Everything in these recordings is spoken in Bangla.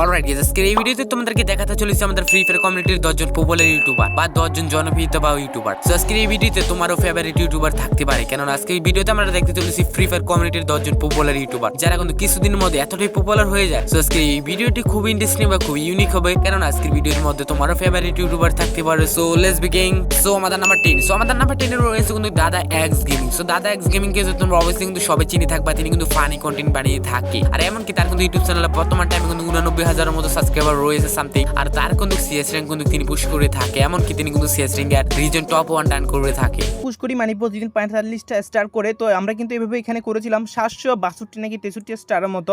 অলরাইট গেস আজকের এই ভিডিওতে তোমাদেরকে দেখাতে চলেছে আমাদের ফ্রি ফায়ার কমিউনিটির দশজন পপুলার ইউটিউবার বা দশজন জনপ্রিয়তা বা ইউটিউবার সো আজকের এই ভিডিওতে তোমারও ফেভারিট ইউটিউবার থাকতে পারে। কেননা আজকে এই ভিডিওতে আমরা দেখতে চলেছি ফ্রি ফায়ার কমিউনিটির দশজন পপুলার ইউটিউবার যারা কিন্তু কিছুদিনের মধ্যে এতটাই পপুলার হয়ে যায়। সো আজকে এই ভিডিওটি খুব ইন্টারেস্টিং বা খুব ইউনিক হবে। কেননা আজকের ভিডিওর মধ্যে তোমারও ফেভারিট ইউটিউবার থাকতে পারে। সো লেটস বিগিং সো আমাদের নাম্বার টেন সো আমাদের নাম্বার টেনে রয়েছে কিন্তু Dada X gaming so Dada X gaming কে তোমরা অবশ্যই কিন্তু সবাই চিনি থাকবা। তিনি কিন্তু ফানি কন্টেন্ট বানিয়ে থাকে। আর এমনকি তার কিন্তু ইউটিউব চ্যানেলে বর্তমান টাইমে কিন্তু উনানব্বই হাজারের মতো সাবস্ক্রাইবার রয়েছে সামথিং আর তার কিন্তু সিএস র্যাঙ্ক কিন্তু তিনি পুশ করে থাকে, এমনকি তিনি কিন্তু সিএস রিজন টপ ওয়ান করে থাকে। পুশ করি মানে প্রতিদিন পঁয়তাল্লিশটা স্টার করে, তো আমরা কিন্তু এভাবে এখানে করেছিলাম সাতশো বাষট্টি নাকি তেষট্টি মতো।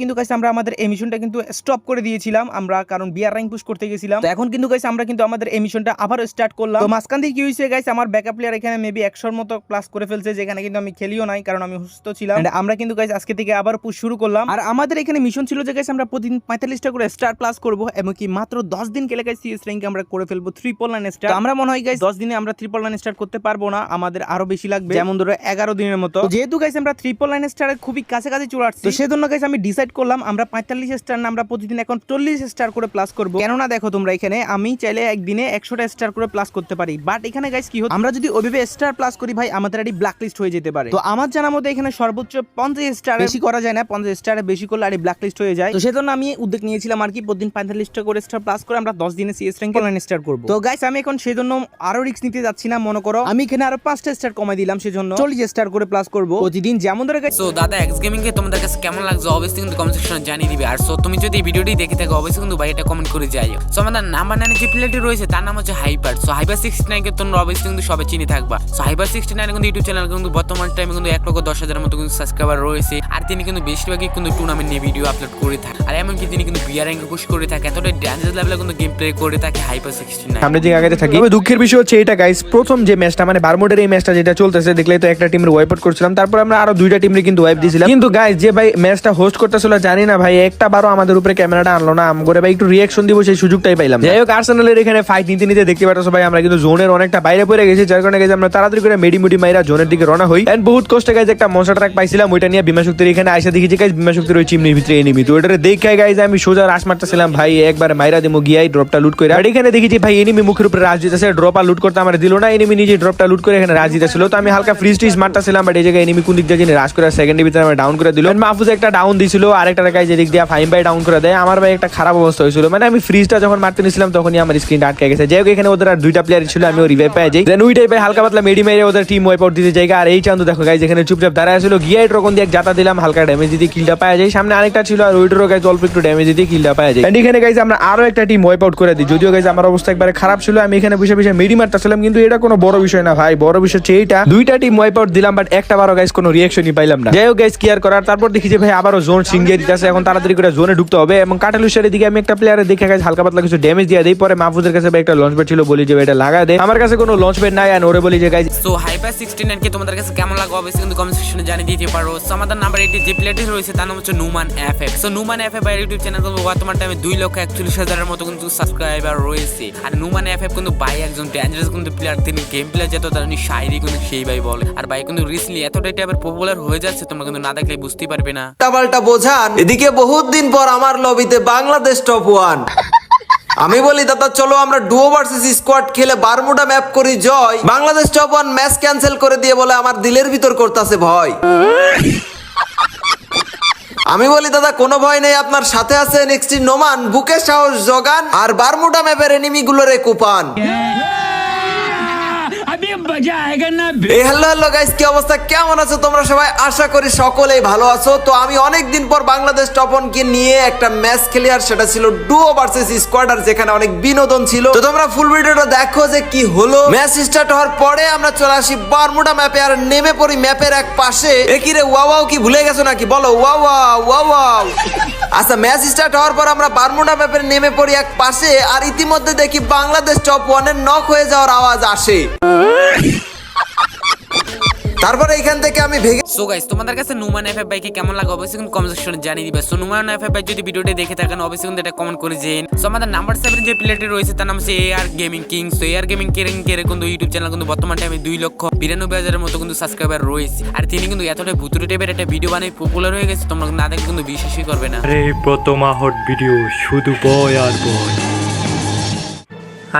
কিন্তু গাইছে আমরা আমাদের এমিশনটা কিন্তু স্টপ করে দিয়েছিলাম, আমরা কারণ বিয়ার র্যাঙ্ক পুশ করতে গেছিলাম। এখন কিন্তু গাইছে আমরা কিন্তু আমাদের এমিশনটা আবার স্টার্ট করলাম। তো মাঝখান থেকে কি হয়েছে গাইছে আমার ব্যাকআপ প্লেয়ার এখানে মেবি একশোর মতো প্লাস করে ফেলছে, যেখানে কিন্তু আমি খেলিও নাই, কারণ আমি সুস্থ ছিলাম। আমরা কিন্তু গাইছে আজকে থেকে আবার পুশ শুরু করলাম। আর আমাদের এখানে মিশন ছিল যে গাইছে আমরা প্রতিদিন পঁয়তাল্লিশটা করে স্টার প্লাস করব এমনকি মাত্র দশ দিন গেলে গাইছে সিএস র্যাঙ্কে আমরা করে ফেলব ট্রিপল নাইন স্টার আমরা মনে হয় গাইছে দশ দিনে আমরা ট্রিপল নাইন স্টার করতে পারব না আমাদের আরও বেশি লাগবে। যেমন ধরো এগারো দিনের মতো। যেহেতু গাইছে আমরা ট্রিপল নাইন স্টারের খুবই কাছাকাছি চলে আসছি সেজন্য গাইছে আমি ডিসাইড করলাম আমরা পঁয়তাল্লিশ স্টার না আমরা প্রতিদিন এখন চল্লিশ স্টার করে প্লাস করব। কেননা দেখো তোমরা এখানে আমি চাইলে একদিনে একশোটা স্টার করে প্লাস করতে পারি। বাট এখানে গাইস কি হচ্ছে আমরা যদি ওইভাবে স্টার প্লাস করি ভাই আমাদের আরই ব্ল্যাক লিস্ট হয়ে যেতে পারে। তো আমার জানার মধ্যে এখানে সর্বোচ্চ পঞ্চাশ স্টার বেশি করা যায় না পঞ্চাশ স্টার বেশি করলে আর ব্ল্যাক লিস্ট হয়ে যায়। তো সেজন্য আমি উদ্যোগ নিয়েছিলাম আর কি প্রতিদিন পঁয়তাল্লিশটা করে স্টার প্লাস করে আমরা দশ দিনে সিএস র্যাঙ্কে অনলাইন স্টার করব। তো গাইস আমি এখন সেজন্য আরও রিস্ক নিতে যাচ্ছি না মনে করো। আমি এখানে আরও পাঁচটা স্টার কমাই দিলাম সেজন্য। চল্লিশ স্টার করে প্লাস করব। প্রতিদিন যেমন ধরে সো দাদা এক্স গেমিং কে তোমাদের কাছে কেমন লাগছে? অবশ্যই কিন্তু কমেন্ট সেকশনে জানিয়ে দিবে। আর সো তুমি যদি এই ভিডিওটি দেখে থাকো অবশ্যই কিন্তু ভাই এটা কমেন্ট করে যাইও। সো আমাদের নাম্বার নাইনে যে প্লেয়ারটি রয়েছে তার নাম হচ্ছে হাইপার সো হাইপার সিক্সটি নাইনকে তোমরা অবশ্যই কিন্তু সবাই চিনি থাকবা। সো হাইপার সিক্সটি নাইন কিন্তু ইউটিউব চ্যানেল কিন্তু বর্তমান টাইমে কিন্তু এক লক্ষ দশ হাজারের মতো কিন্তু সাবস্ক্রাইবার রয়েছে। আর তিনি কিন্তু বেশিরভাগই কিন্তু টুর্নামেন্ট নিয়ে ভিডিও আপলোড করে থাকে। আর এমনকি তিনি কিন্তু বিয়ার র্যাঙ্কে করে থাকে। এতটাই ড্যান্স লেভেলে কিন্তু গেম প্লে করে থাকে হাইপার সিক্সটি নাইন সামনে দিকে আগাতে থাকি তবে দুঃখের বিষয় হচ্ছে এটা গাইস প্রথম যে ম্যাচটা মানে বারমোডের এই ম্যাচটা যেটা চলতেছে দেখলে তো একটা টিমের ওয়াইপ আউট করছিলাম। তারপর আমরা আরও দুইটা টিমের কিন্তু ওয়াইপ দিয়েছিলাম। কিন্তু গাইস যে ভাই ম্যাচটা হোস্ট করতেছিল জানি না ভাই একটা বারও আমাদের উপরে ক্যামেরাটা আনলো না। আম করে ভাই একটু রিয়াকশন দিব সেই সুযোগটাই পাইলাম যাই হোক আর্সেনালের এখানে ফাইট নিতে নিতে দেখতে পাচ্ছ ভাই আমরা কিন্তু জোনের অনেকটা বাইরে পড়ে গেছি যার কারণে গেছে আমরা তাড়াতাড়ি করে মেডি মুডি মাইরা জোনের দিকে রওনা হই। এন্ড বহুত কষ্টে গাইজ একটা মশা ট্রাক পাইছিলাম ওইটা নিয়ে বিমা শক্তির এখানে আইসা দেখেছি গাইজ বিমা শক্তির ওই চিমনির ভিতরে এনিমি তো ওটারে দেখে গাইজ আমি সোজা রাস মারতেছিলাম, ভাই, একবার মাইরা দিমু, গিয়াই ড্রপটা লুট করে আর এখানে দেখেছি ভাই এনিমি মুখের উপরে রাজ দিতেছে, ড্রপ আর লুট করতে আমার দিল না এনিমি নিজে ড্রপটা লুট করে এখানে রাজ দিতেছিল। তো আমি হালকা ফ্রিজ ট্রিজ মারতেছিলাম বাট এই জায়গায় এনিমি কোন দিক দিয়ে রাজ করে সেকেন্ডের ভিতরে আমার ডাউন করে দিল। মাহফুজ একটা ডাউন দিছিল আর একটা গাইজ এদিক দিয়ে ফাইম বাই ডাউন করে দেয়, আমার ভাই একটা খারাপ অবস্থা হয়েছিল। মানে আমি ফ্রিজটা যখন মারতে নিছিলাম, তখনই আমার স্ক্রিনটা আটকে গেছে। যাই হোক এখানে ওদের আর দুইটা প্লেয়ার ছিল, আমি রিভাইভ পেয়ে যাই। দেন ওই টাইপে হালকা পাতলা মেডি মেরে ওদের টিম ওয়াইপ আউট দিতে জায়গা। আর এই চান্দু দেখো গাইজ এখানে চুপচাপ দাঁড়ায় ছিল গিয়াই ট্রকন দিয়ে এক জাতা দিলাম, হালকা ড্যামেজ দিতে কিলটা পাওয়া যায়। সামনে আরেকটা ছিল, আর ওইটারও গাইজ অল্প একটু ড্যামেজ দিতে কিলটা পাওয়া যায় এখানে গাইজ আমরা আরও একটা টিম ওয়াইপ আউট করে দিই। যদিও গাইজ আমার অবস্থা একবারে খারাপ ছিল আমি এখানে বসে বসে মেডি মারতেছিলাম কিন্তু এটা কোনো বড় বিষয় না ভাই বড় বিষয় হচ্ছে এইটা। দুইটা টিম ওয়াইপ আউট দিলাম বাট একটা বারো গাইজ কোনো রিয়াকশনই পাইলাম না। যাই হোক গাইজ কেয়ার করার? তারপর দেখি যে ভাই আবারও জোন সিঙ্গিয়ে দিতেছে এখন তাড়াতাড়ি করে জোনে ঢুকতে হবে। এবং কাটালুসারের দিকে আমি একটা প্লেয়ারে দেখে গাইজ হালকা পাতলা কিছু ড্যামেজ দিয়ে দিই। পরে মাহফুজের কাছে ভাই একটা লঞ্চ প্যাড ছিল বলি যে এটা লাগা দে। আমার কাছে কোনো লঞ্চ প্যাড নাই আর ওরে বলি যে guys so hyper sixty nine কে তোমাদের কাছে কেমন লাগবে অবশ্যই কিন্তু কমেন্ট সেকশনে জানিয়ে দিতে পারো। সো আমাদের নাম্বার এইটি যে প্লেয়ারটি রয়েছে তার নাম হচ্ছে Numan F F so Numan F F YouTube channel কিন্তু বর্তমান টাইমে দুই লক্ষ একচল্লিশ হাজারের মতো কিন্তু সাবস্ক্রাইবার রয়েছে। আর নুমান এফ এফ কিন্তু বাই একজন ডেঞ্জারাস কিন্তু প্লেয়ার তিনি গেম প্লে যেত তার উনি শায়রি কিন্তু সেই ভাই বলে। আর ভাই কিন্তু রিসেন্টলি এতটাই টাইপের পপুলার হয়ে যাচ্ছে, তোমরা কিন্তু না দেখলে বুঝতেই পারবে না। পাল্টা বোঝান। এদিকে বহুত দিন পর আমার লবিতে বাংলাদেশ টপ ওয়ান আমি বলি, দাদা, চলো আমরা ডুও ভার্সেস স্কোয়াড খেলে বারমুডা ম্যাপ করি, Joy. Bangladesh top one match cancel করে দিয়ে বলে, আমার দিলের ভিতর করতেছে ভয়। আমি বলি, দাদা, কোনো ভয় নেই, আপনার সাথে আছে নেক্সট নোমান, বুকে সাহস জগান, আর বারমুডা ম্যাপের এনিমি গুলোরে কুপান। হ্যালো হ্যালো গাইস কি অবস্থা? কেমন আছো তোমরা সবাই? আশা করি সকলেই ভালো আছো। তো আমি অনেক দিন পর বাংলাদেশ টপনকে নিয়ে একটা ম্যাচ খেলি, আর সেটা ছিল ডুও ভার্সেস স্কোয়াডার যেখানে অনেক বিনোদন ছিল। তো তোমরা ফুল ভিডিওটা দেখো যে কি হলো। ম্যাচ স্টার্ট হওয়ার পরে আমরা চলে আসি বারমুডা ম্যাপে আর নেমে পড়ি ম্যাপের এক পাশে। একই রে ওয়াও কি ভুলে গেছো নাকি? বলো ওয়াও ওয়াও আচ্ছা ম্যাচ স্টার্ট হওয়ার পর আমরা বারমুডা ম্যাপের নেমে পড়ি এক পাশে, আর ইতিমধ্যে দেখি বাংলাদেশ টপ ওয়ানের নক হয়ে যাওয়ার আওয়াজ আসে। তারপরে এখান থেকে আমি ভেঙে সো গাইস তোমাদের কাছে নুমান এফএফ বাইকে কেমন লাগে অবশ্যই কিন্তু কমেন্ট সেকশনে জানিয়ে দিবে। সো নুমান এফএফ বাই যদি ভিডিওটি দেখে থাকেন অবশ্যই কিন্তু এটা কমেন্ট করে যেন। সো আমাদের নাম্বার সেভেন যে প্লেয়ারটি রয়েছে তার নাম হচ্ছে AR gaming king so AR gaming king এর কিন্তু ইউটিউব চ্যানেল কিন্তু বর্তমান টাইমে দুই লক্ষ বিরানব্বই হাজারের মতো কিন্তু সাবস্ক্রাইবার রয়েছে। আর তিনি কিন্তু এতটাই ভুতুরে টাইপের একটা ভিডিও বানিয়ে পপুলার হয়ে গেছে তোমরা না দেখে কিন্তু বিশ্বাসই করবে না। আরে প্রথমা হট ভিডিও শুধু বয় আর বয়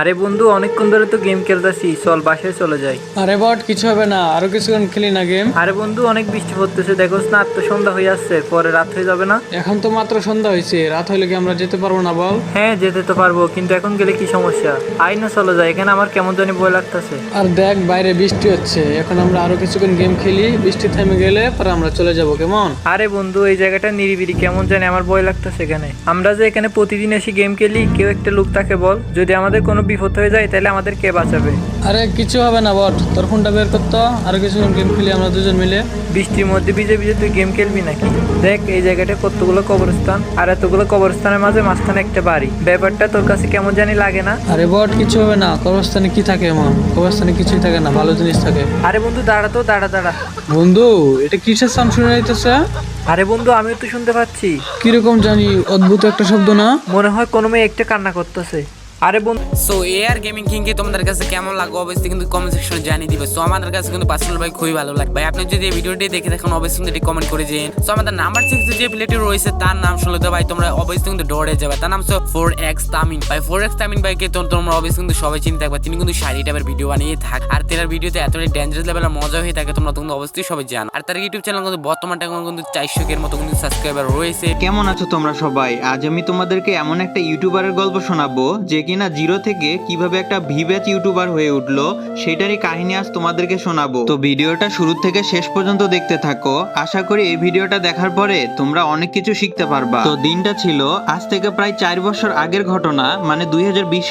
আরে বন্ধু অনেকক্ষণ ধরে তো গেম খেলতেছি। চল বাসায় চলে যাই। আরে বট কিছু হবে না। আরও কিছুক্ষণ খেলি না গেম আরে বন্ধু অনেক বৃষ্টি পড়তেছে। দেখোস না তো সন্ধ্যা হয়ে আসছে। পরে রাত হয়ে যাবে না? এখন তো মাত্র সন্ধ্যা হয়েছে রাত হইলে কি আমরা যেতে পারব না বল? হ্যাঁ যেতে তো পারব কিন্তু এখন গেলে কি সমস্যা? আই না চলে যায় এখানে আমার কেমন জানি ভয় লাগতেছে। আর দেখ বাইরে বৃষ্টি হচ্ছে। এখন আমরা আরও কিছুক্ষণ গেম খেলি। বৃষ্টি থেমে গেলে পরে আমরা চলে যাব কেমন? আরে বন্ধু এই জায়গাটা নিরিবিলি। কেমন জানি আমার ভয় লাগতেছে এখানে। আমরা যে এখানে প্রতিদিন এসে গেম খেলি কেউ একটা লোক তাকে বল। যদি আমাদের কোনো বিপদ হয়ে যায় তাহলে আমাদের কে বাঁচাবে? আরে কিছু হবে না বট তোর ফোনটা বের করতো আর কিছুক্ষণ গেম খেলি আমরা দুজন মিলে। বৃষ্টির মধ্যে ভিজে ভিজে তুই গেম খেলবি নাকি? দেখ এই জায়গাটা কতগুলো কবরস্থান আর এতগুলো কবরস্থানের মাঝে মাঝখানে একটা বাড়ি। ব্যাপারটা তোর কাছে কেমন জানি লাগে না। আরে বট কিছু হবে না কবরস্থানে কি থাকে এমন? কবরস্থানে কিছুই থাকে না ভালো জিনিস থাকে। আরে বন্ধু দাঁড়া তো দাঁড়া দাঁড়া। বন্ধু এটা কিসের সাউন্ড শুনে যাইতেছে আরে বন্ধু আমিও তো শুনতে পাচ্ছি। কীরকম জানি অদ্ভুত একটা শব্দ না? মনে হয় কোনো মেয়ে একটা কান্না করতেছে। আরে বন্ধু। সো এআর গেমিং কিং কে তোমাদের কাছে কেমন লাগবে অবশ্যই কিন্তু কমেন্ট সেকশনে জানিয়ে দিবে। সো আমাদের কাছে কিন্তু পার্সোনাল ভাই খুবই ভালো লাগে ভাই আপনি যদি এই ভিডিওটি দেখে থাকেন অবশ্যই কিন্তু কমেন্ট করে যেন সো আমাদের নাম্বার সিক্স যে প্লেটি রয়েছে তার নাম শুনলে তো ভাই তোমরা অবশ্যই কিন্তু ডরে যাবে। তার নাম হচ্ছে ফোর এক্স তামিন ভাই ফোর এক্স তামিন ভাইকে তো তোমরা অবশ্যই কিন্তু সবাই চিনতে থাকবে। তিনি কিন্তু শাড়ি টাইপের ভিডিও বানিয়ে থাক। আর তেনার ভিডিওতে এতটাই ডেঞ্জারাস লেভেলের মজা হয়ে থাকে তোমরা কিন্তু অবশ্যই সবাই জানো। আর তার ইউটিউব চ্যানেল কিন্তু বর্তমান টাইমে কিন্তু চারশো এর মতো কিন্তু সাবস্ক্রাইবার রয়েছে। কেমন আছো তোমরা সবাই? আজ আমি তোমাদেরকে এমন একটা ইউটিউবারের গল্প শোনাবো যে কিনা জিরো থেকে কীভাবে একটা ভিভেচ ইউটিউবার হয়ে উঠল, সেটারই কাহিনী আজ তোমাদেরকে শোনাবো। তো ভিডিওটা শুরু থেকে শেষ পর্যন্ত দেখতে থাকো। আশা করি এই ভিডিওটা দেখার পরে তোমরা অনেক কিছু শিখতে পারবা। তো দিনটা ছিল আজ থেকে প্রায় চার বছর আগের ঘটনা মানে দুই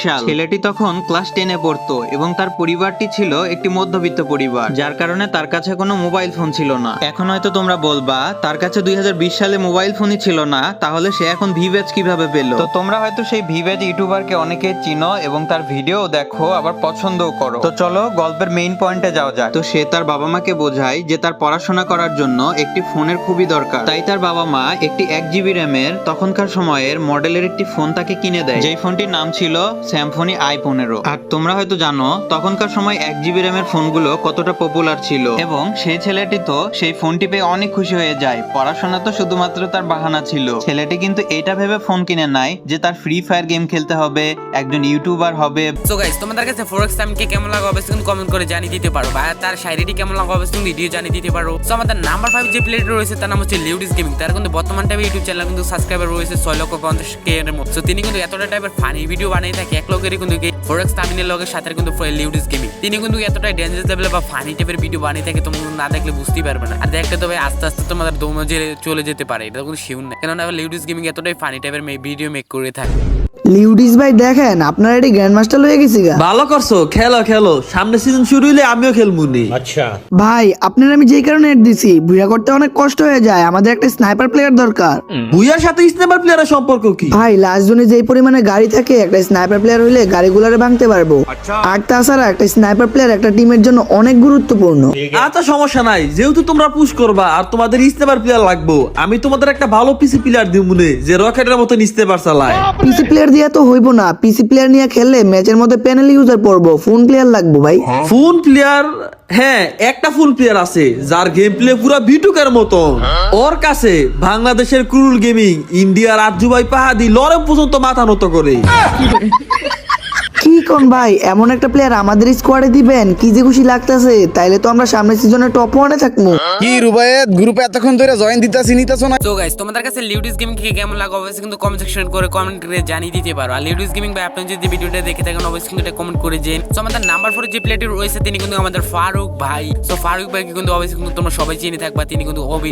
সাল। ছেলেটি তখন ক্লাস টেনে পড়তো এবং তার পরিবারটি ছিল একটি মধ্যবিত্ত পরিবার। যার কারণে তার কাছে কোনো মোবাইল ফোন ছিল না। এখন হয়তো তোমরা বলবা, তার কাছে দুই হাজার বিশ সালে মোবাইল ফোনই ছিল না, তাহলে সে এখন ভিভেজ কীভাবে পেল? তো তোমরা হয়তো সেই ভিভেজ ইউটিউবারকে অনেকে চিনো এবং তার ভিডিও দেখো, আবার পছন্দও করো। তো চলো, গল্পের মেইন পয়েন্টে যাওয়া যাক। তো সে তার বাবা মাকে বোঝায় যে তার পড়াশোনা করার জন্য একটি ফোনের খুবই দরকার। তাই তার বাবা মা একটি এক জিবি র্যামের তখনকার সময়ের মডেলের একটি ফোন তাকে কিনে দেয়। যেই ফোনটির নাম ছিল স্যামফোনি আই পনেরো। আর তোমরা হয়তো জানো, তখনকার সময় এক জিবি র্যামের ফোনগুলো কতটা পপুলার ছিল। এবং সেই ছেলেটি তো সেই ফোনটি পেয়ে অনেক খুশি হয়ে যায়। পড়াশোনা তো শুধুমাত্র তার বাহানা ছিল। ছেলেটি কিন্তু এটা ভেবে ফোন কিনে নাই যে তার ফ্রি ফায়ার গেম খেলতে হবে একজন ইউটিউবার হবে। সো গাইস তোমাদের কাছে ফোরেক্স টাইমকে কেমন লাগে অবশ্যই কিন্তু কমেন্ট করে জানিয়ে দিতে পারো। বা তার শায়রিটি কেমন লাগে অবশ্যই কিন্তু ভিডিও জানিয়ে দিতে পারো। সো আমাদের নাম্বার ফাইভ যে প্লেয়ার রয়েছে, তার নাম হচ্ছে লিউডিস গেমিং তার কিন্তু বর্তমান টাইমে ইউটিউব চ্যানেল কিন্তু সাবস্ক্রাইবার রয়েছে ছয় লক্ষ পঞ্চাশ কে এর মতো So তিনি কিন্তু এতটা টাইপের ফানি ভিডিও বানিয়ে থাকে, এক লোকেরই কিন্তু ফোরেক্স তামিনের লগের সাথে কিন্তু লিউডিস গেমিং তিনি কিন্তু এতটাই ডেঞ্জারাস লেভেলে বা ফানি টাইপের ভিডিও বানিয়ে থাকে কিন্তু না দেখলে বুঝতেই পারবে না। আর দেখলে তবে আস্তে আস্তে তোমাদের দৌমে চলে যেতে পারে। এটা কিন্তু শিউন না কেননা লিউডিস গেমিং এতটাই ফানি টাইপের ভিডিও মেক করে থাকে। লিউডিস ভাই দেখেন আপনার এটি গ্র্যান্ড মাস্টার লয়ে গেছি গা। ভালো করছ খেলো খেলো। সামনে সিজন শুরু হইলে আমিও খেলমুনি ভাই আপনার আমি যেই কারণে এড দিছি বুড়া করতে অনেক কষ্ট হয়ে যায় আমাদের একটা স্নাইপার প্লেয়ার দরকার। ভুইয়ার সাথে স্নেপার প্লেয়ারের সম্পর্ক কি? ভাই লাস্ট জোনে যেই পরিমাণে গাড়ি থাকে একটা স্নাইপার প্লেয়ার হইলে গাড়িগুলারে ভাঙতে পারব। আর তাছাড়া একটা স্নাইপার প্লেয়ার একটা টিমের জন্য অনেক গুরুত্বপূর্ণ। আচ্ছা সমস্যা নাই। যেহেতু তোমরা পুশ করবা আর তোমাদের স্নেপার প্লেয়ার লাগবো আমি তোমাদের একটা ভালো পিসি প্লেয়ার দিব মনে যে রকেটের মতো স্নেপার চালায়। পিসি প্লেয়ার দিয়ে তো হইব না। পিসি প্লেয়ার নিয়ে খেললে ম্যাচের মধ্যে প্যানেল ইউজার পড়ব। ফোন প্লেয়ার লাগবো ভাই। ফোন প্লেয়ার হ্যাঁ একটা ফুল প্লেয়ার আছে যার গেম প্লে পুরো বিটুকের মতো ওর কাছে বাংলাদেশের ক্রুল গেমিং ইন্ডিয়ার আরজুবাই পাহাদি লরেম পর্যন্ত মাথা নত করে। কি কোন ভাই? এমন একটা প্লেয়ার আমাদের স্কোয়াডে দিবেন? কি যে খুশি লাগতেছে? তাইলে তো আমরা সামনের সিজনে টপ ওয়ানে থাকব। কি রুবায়েত? গ্রুপে এতক্ষণ ধরে জয়েন দিতাছি নিতাছো না? তো গাইস তোমাদের কাছে লিউডিস গেমিং কে কেমন লাগে অবশ্যই কিন্তু কমেন্ট সেকশন করে কমেন্ট করে জানিয়ে দিতে পারো। আর লিউডিস গেমিং ভাই আপনি যদি ভিডিওটা দেখে থাকেন অবশ্যই কিন্তু এটা কমেন্ট করে যেন তো আমাদের নাম্বার ফোর যে প্লেয়ারটি রয়েছে তিনি কিন্তু আমাদের ফারুক ভাই। তো ফারুক ভাইকে কিন্তু অবশ্যই কিন্তু তোমরা সবাই চিনে থাকবা। তিনি কিন্তু ওবি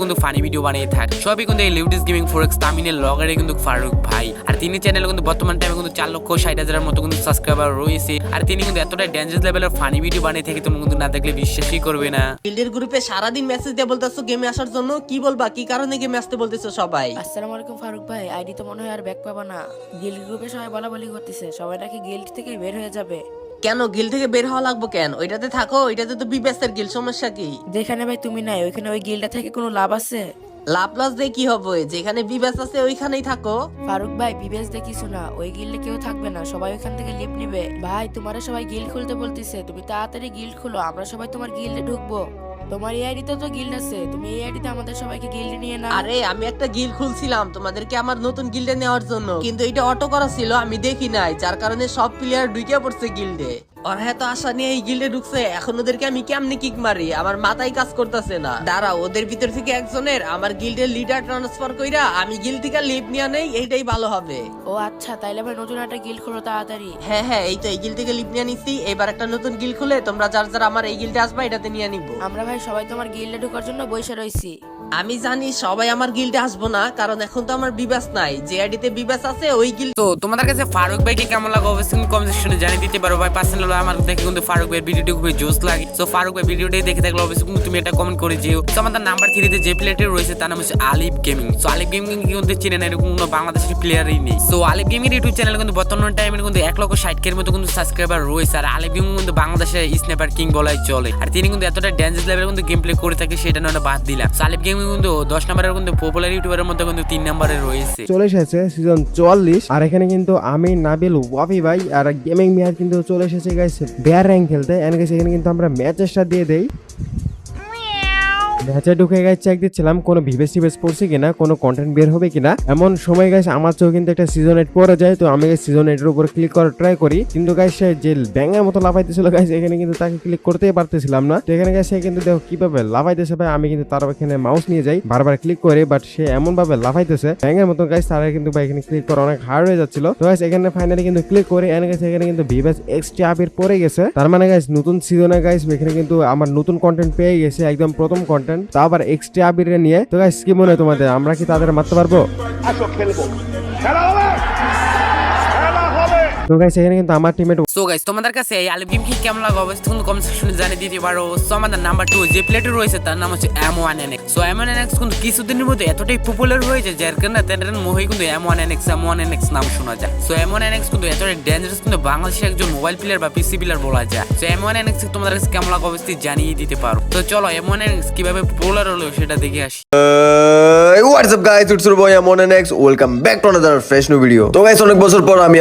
কিন্তু ফানি ভিডিও বানিয়ে থাক। সবই কিন্তু এই লিউডিস গেমিং ফোরেক্স তামিনের লগেরে কিন্তু ফারুক ভাই। আর তিনি চ্যানেলে কিন্তু বর্তমান টাইমে কিন্তু চার লক্ষ ষাট হাজারের মতো কিন্তু সাবস্ক্রাইবার রয়েছে। আর তিনি কিন্তু এতটাই ড্যান্সাস লেভেলের ফানি ভিডিও বানিয়ে থাকে তোমরা কিন্তু না দেখলে বিশ্বাসই করবে না। গিল্ডের গ্রুপে সারাদিন মেসেজ দিয়ে বলতেছো গেমে আসার জন্য? কি বলবা? কি কারণে গেমে আসতে বলতেছো সবাই? আসসালামু আলাইকুম ফারুক ভাই আইডি তো মনে হয় আর ব্যাক পাবা না। গিল্ড গ্রুপে সবাই বলা বলি করতেছে সবাই নাকি গিল্ড থেকে বের হয়ে যাবে। কেন? গিল থেকে বের হওয়া লাগবো কেন? ওইটাতে থাকো ওইটাতে তো বিবেসের গিল সমস্যা কি? যেখানে ভাই তুমি নাই ওইখানে ওই গিলটা থেকে কোনো লাভ আছে? লাভ লস দিয়ে কি হবে? যেখানে বিবেস আছে ওইখানেই থাকো। ফারুক ভাই বিবেস দেখিস না। ওই গিল্ডে কেউ থাকবে না। সবাই ওইখান থেকে লিপ নিবে। ভাই তোমারা সবাই গিল্ড খুলতে বলতেছে। তুমি তাড়াতাড়ি গিল্ড খুলো। আমরা সবাই তোমার গিল্ডে ঢুকবো। তোমার এই আইডিতে তো গিল্ড আছে। তুমি এই আইডিতে আমাদের সবাইকে গিল্ডে নিয়ে না আরে আমি একটা গিল খুলছিলাম। তোমাদেরকে আমার নতুন গিল্ডে নেওয়ার জন্য। কিন্তু এটা অটো করা ছিল আমি দেখি নাই। যার কারণে সব প্লেয়ার ঢুকে পড়ছে গিল্ডে ওরা এত আশা নিয়ে এই গিল্ডে ঢুকছে এখন ওদেরকে আমি কেমনি কিক মারি? আমার মাথায় কাজ করতেছে না। দাঁড়া ওদের ভিতর থেকে একজনের আমার গিল্ডের লিডার ট্রান্সফার কইরা আমি গিল্ড থেকে লিভ নিয়ে নেই এইটাই ভালো হবে। ও আচ্ছা তাইলে ভাই নতুন একটা গিল্ড খুলো তাড়াতাড়ি। হ্যাঁ হ্যাঁ এই তো এই গিল থেকে লিভ নিয়ে নিচ্ছি এবার একটা নতুন গিল খুলে তোমরা যার যার আমার এই গিলটা আসবা এটাতে নিয়ে নিবো। আমরা ভাই সবাই তোমার গিল্ডে ঢোকার জন্য বসে রইছি। আমি জানি সবাই আমার গিল্ডে আসব না, কারণ এখন তো আমার বিবাস নাই। যে আইডিতে বিবাস আছে, ওই গিল তো তোমাদের কাছে ফারুক ভাইকে কেমন লাগে? অবশ্যই কমেন্ট সেকশনে জানিয়ে দিতে পারো। ভাই পার্সোনাল আমার দেখে কিন্তু ফারুক ভাইয়ের ভিডিওটি খুবই জোস লাগে। তো ফারুক ভাই ভিডিওটি দেখে থাকলে অবশ্যই তুমি এটা কমেন্ট করে যেও। তো আমাদের নাম্বার থ্রিতে যে প্লেয়ারটি রয়েছে, তার নাম হচ্ছে আলিফ গেমিং সো আলিফ গেমিং কিন্তু চিনেন এরকম কোনো বাংলাদেশের প্লেয়ারই নেই। সো আলিফ গেমিং ইউটিউব চ্যানেল কিন্তু বর্তমান টাইমে কিন্তু এক লক্ষ ষাট কের মতো কিন্তু সাবস্ক্রাইবার রয়েছে। আর আলিফ গেমিং কিন্তু বাংলাদেশের স্ন্যাপার কিং বলাই চলে। আর তিনি কিন্তু এতটা ড্যান্স লেভেল কিন্তু গেম প্লে করে থাকে, সেটা নয়, বাদ দিলাম। সো আলিফ গেমিং কিন্তু দশ নম্বরের কিন্তু পপুলার ইউটিউবারের মধ্যে কিন্তু তিন নম্বরে রয়েছে। চলে এসেছে সিজন চুয়াল্লিশ, আর এখানে কিন্তু আমি, নাবিল, ওয়াফি ভাই, আর গেমিং মেয়ার কিন্তু চলে এসেছে গাইস বেয়ার র্যাঙ্ক খেলতে। এখানে কিন্তু আমরা ম্যাচেসটা দিয়ে দেই। ম্যাচে ঢুকে গাইস চেক দিচ্ছিলাম, কোনো ভিভেস টিভেস পড়ছে কিনা, কোনো কন্টেন্ট বের হবে কিনা। এমন সময় গাইস আমার চোখে কিন্তু একটা সিজন এইট পড়ে যায়, তো আমি সিজন এইটের উপর ক্লিক করার ট্রাই করি। কিন্তু গাইস সে যে ব্যাঙের মতো লাফাইতেছিল গাইস এখানে কিন্তু তাকে ক্লিক করতেই পারতেছিলাম না। তো এখানে গাইস সে কিন্তু দেখো কীভাবে লাফাইতেছে ভাই, আমি কিন্তু তার এখানে মাউস নিয়ে যাই, বারবার ক্লিক করে বাট সে এমন ভাবে লাফাইতেছে। ব্যাঙের মতো গাইস তারা কিন্তু ভাই এখানে ক্লিক করা অনেক হার্ড হয়ে যাচ্ছিল। তো গাইস এখানে ফাইনালি কিন্তু ক্লিক করে এনে গেছে এখানে কিন্তু ভিভেস এক্স টি আপের পরে গেছে। তার মানে গাইস নতুন সিজনে গাইস এখানে কিন্তু আমার নতুন কন্টেন্ট পেয়ে গেছে, একদম প্রথম কন্টেন্ট তা আবার এক্সট্রা আবির নিয়ে। তো কি মনে হয় তোমাদের? আমরা কি তাদের মারতে পারব? তো গাইস এখানে কিন্তু আমার টিমের সো গাইস তোমাদের কাছে এই আলিফ গেম কি কেমন লাগে অবশ্যই তুমি কমেন্ট সেকশনে জানিয়ে দিতে পারো। সো আমাদের নাম্বার টু যে প্লেয়ারটি রয়েছে তার নাম হচ্ছে M one N X so M one N X কিন্তু কিছুদিনের মধ্যে এতটাই পপুলার হয়েছে যার কারণে তাদের মুখে কিন্তু M one N X M one N X নাম শোনা যায়। So M one N X কিন্তু এতটাই ডেঞ্জারাস কিন্তু বাংলাদেশের একজন মোবাইল প্লেয়ার বা পিসি প্লেয়ার বলা যায়। So M one N X তোমাদের কাছে কেমন লাগে অবশ্যই জানিয়ে দিতে পারো। তো চলো এম ওয়ান এন এক্স কীভাবে পপুলার হলো সেটা দেখে আসি।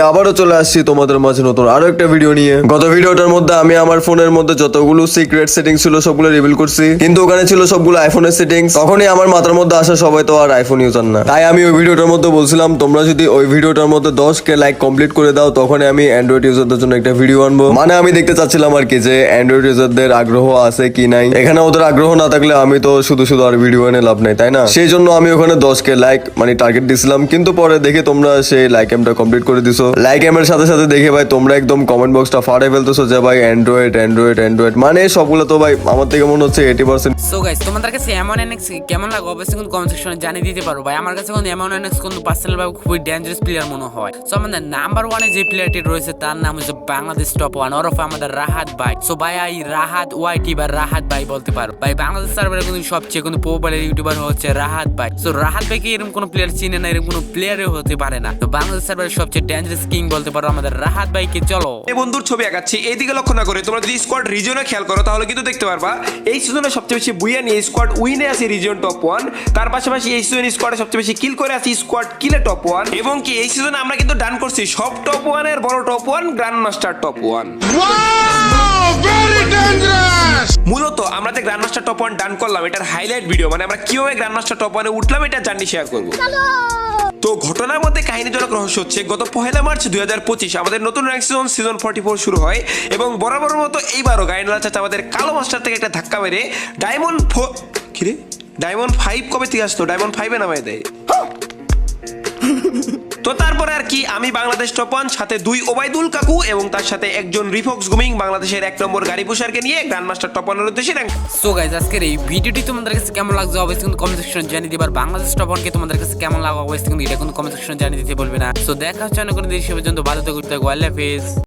আবারও চলে আসছি তোমাদের মাঝে নতুন আরও একটা ভিডিও নিয়ে। গত মধ্যে আমি আমার মধ্যে যতগুলো সিক্রেট সেটিং সবগুলো রিভিল করছি। কিন্তু ওখানে ছিল তখনই আমার মাথার মধ্যে আসা সবাই তো আর আইফোন না। তাই আমি ওই ভিডিওটার মধ্যে বলছিলাম, তোমরা যদি ওই ভিডিওটার মধ্যে দশ কে লাইক কমপ্লিট করে দাও, তখনই আমি অ্যান্ড্রয়েড ইউজারদের জন্য একটা ভিডিও আনব। মানে আমি দেখতে চাচ্ছিলাম আর কি যে অ্যান্ড্রয়েড ইউজারদের আগ্রহ আছে কি নাই? এখানে ওদের আগ্রহ না থাকলে আমি তো শুধু শুধু আর ভিডিও এনে লাভ নাই, তাই না? সেই জন্য আমি ওখানে দশ কে লাইক মানে টার্গেট দিছিলাম। কিন্তু পরে দেখে তোমরা সেই লাইক এমটা কমপ্লিট করে দিছো। লাইক এমের সাথে সাথে দেখে ভাই, তোমরা একদম কমেন্ট বক্সটা ফাড়ে ফেলতেছো যে ভাই অ্যান্ড্রয়েড অ্যান্ড্রয়েড অ্যান্ড্রয়েড মানে সবগুলো তো ভাই, আমার থেকে মনে হচ্ছে এইটি পার্সেন্ট সো গাইস তোমাদের কাছে এমন এনএক্স কেমন লাগে? অবশ্যই কিন্তু কমেন্ট সেকশনে জানিয়ে দিতে পারো। ভাই, আমার কাছে কিন্তু এমন এনএক্স কিন্তু পার্সোনাল ভাবে খুবই ডেঞ্জারাস প্লেয়ার মনে হয়। সো আমাদের নাম্বার ওয়ানে যে প্লেয়ারটি রয়েছে, তার নাম হচ্ছে বাংলাদেশ টপ ওয়ান ওরফে আমাদের রাহাত ভাই। সো ভাই, এই রাহাত ওয়াইটি বা রাহাত ভাই বলতে পারো। ভাই, বাংলাদেশ সার্ভারে কিন্তু সবচেয়ে কিন্তু পপুলার ইউটিউবার হচ্ছে রাহাত ভাই। সো রাহাত ভাইকে এরকম কোনো প্লেয়ার চিনে না এরকম কোনো প্লেয়ারও হতে পারে না। তো বাংলাদেশ সার্ভারের সবচেয়ে ডেঞ্জারাস কিং বলতে পারো আমাদের রাহাত ভাইকে চলো। এই বন্ধুর ছবি আঁকাচ্ছি এইদিকে লক্ষ্য না করে তোমরা যদি স্কোয়াড রিজনে খেয়াল করো তাহলে কিন্তু দেখতে পারবা এই সিজনে সবচেয়ে বেশি বুইয়া নিয়ে স্কোয়াড উইনে আছে রিজন টপ ওয়ান তার পাশাপাশি এই সিজনে স্কোয়াডে সবচেয়ে বেশি কিল করে আছে স্কোয়াড কিলে টপ ওয়ান এবং কি এই সিজনে আমরা কিন্তু ডান করছি সব টপ ওয়ানের বড় top one grand master top one মূলত আমরা যে grand master top one done করলাম এটার হাইলাইট ভিডিও মানে আমরা কীভাবে গ্র্যান্ড মাস্টার টপ ওয়ানে উঠলাম এটা জার্নি শেয়ার করব। তো ঘটনার মধ্যে কাহিনীজনক রহস্য হচ্ছে গত পহেলা মার্চ দুই হাজার পঁচিশ আমাদের নতুন rank season season forty four শুরু হয় এবং বরাবর মতো এইবারও গাইনালা চাচা আমাদের কালো মাস্টার থেকে একটা ধাক্কা মেরে ডায়মন্ড ফো কিরে ডায়মন্ড ফাইভ কবে থেকে আসতো? ডায়মন্ড ফাইভে নামায় দেয়। তো তারপরে আর কি, আমি বাংলাদেশ টপন সাথে দুই ওবায়দুল কাকু এবং তার সাথে একজন রিফক্স গুমিং বাংলাদেশের এক নম্বর গাড়ি পোশারকে নিয়ে গ্র্যান্ড মাস্টার টপনের উদ্দেশ্যে র্যাঙ্ক সো গাইজ আজকের এই ভিডিওটি তোমাদের কাছে কেমন লাগছে? অবশ্যই কিন্তু কমেন্ট সেকশনে জানিয়ে দিবার বাংলাদেশ টপনকে তোমাদের কাছে কেমন লাগবে অবশ্যই কিন্তু এটা কিন্তু কমেন্ট সেকশনে জানিয়ে দিতে বলবে না। সো দেখা হচ্ছে অনেক দিন পর্যন্ত ভালো থাকুন আল্লাহ হাফেজ